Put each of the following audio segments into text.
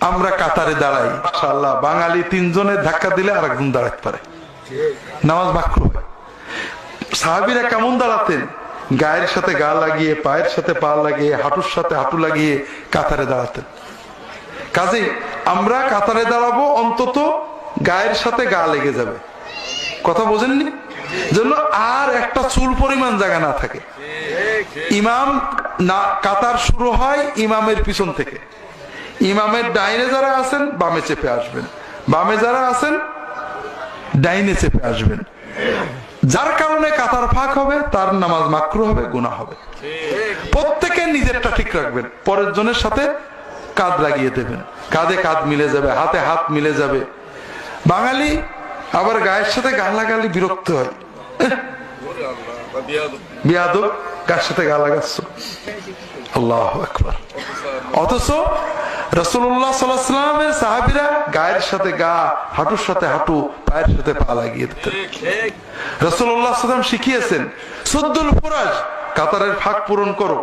আমরা কাতারে দাঁড়াই মাশাআল্লাহ বাঙালি তিনজনের ধাক্কা দিলে আরেকজন দাঁড়াতে পারে। নামাজ মাকরু সাহাবিরা কেমন দাঁড়াতেন? গায়ের সাথে গা লাগিয়ে, পায়ের সাথে পা লাগিয়ে, হাঁটুর সাথে হাঁটু লাগিয়ে কাতারে দাঁড়াতেন। কাজে আমরা কাতারে দাঁড়াবো, অন্তত গায়ের সাথে গা লেগে যাবে। কথা বোঝেননি? জন্য আর একটা চুল পরিমাণ জায়গা না থাকে। ইমাম না, কাতার শুরু হয় ইমামের পিছন থেকে। ইমামের ডাইনে যারা আছেন, বামে চেপে আসবেন। বামে যারা আছেন, ডাইনে চেপে আসবেন। যার কারণে কাতার ফাঁক হবে, তার নামাজ মাকরু হবে, গুনাহ হবে। প্রত্যেকে নিজেরটা ঠিক রাখবেন। পরের জনের সাথে কাঁধ লাগিয়ে দেবেন। কাঁধে কাঁধ মিলে যাবে, হাতে হাত মিলে যাবে। বাঙালি আবার গায়ের সাথে গা লাগালে বিরক্ত হয়। বিয়াদব গার সাথে গা লাগাচ্ছ আল্লাহ একবার অথচ রসুল্লাহ সাল্লামের সাহাবিরা গায়ের সাথে গা হাঁটুর সাথে হাঁটু পায়ের সাথে পা লাগিয়ে দিতেন। রসুল্লাহ সাল্লাম শিখিয়েছেন সদ্দুল ফুরাজ কাতারের ফাঁক পূরণ করো।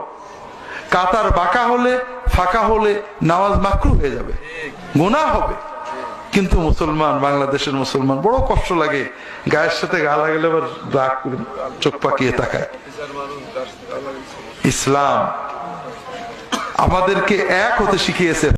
কাতার বাঁকা হলে ফাঁকা হলে নামাজ মাকরু হয়ে যাবে। গুনাহ হবে। কিন্তু মুসলমান বাংলাদেশের মুসলমান বড় কষ্ট লাগে। গায়ের সাথে গা লাগলে আবার রাগ চোখ পাকিয়ে তাকায়। ইসলাম আমাদেরকে এক হতে শিখিয়েছে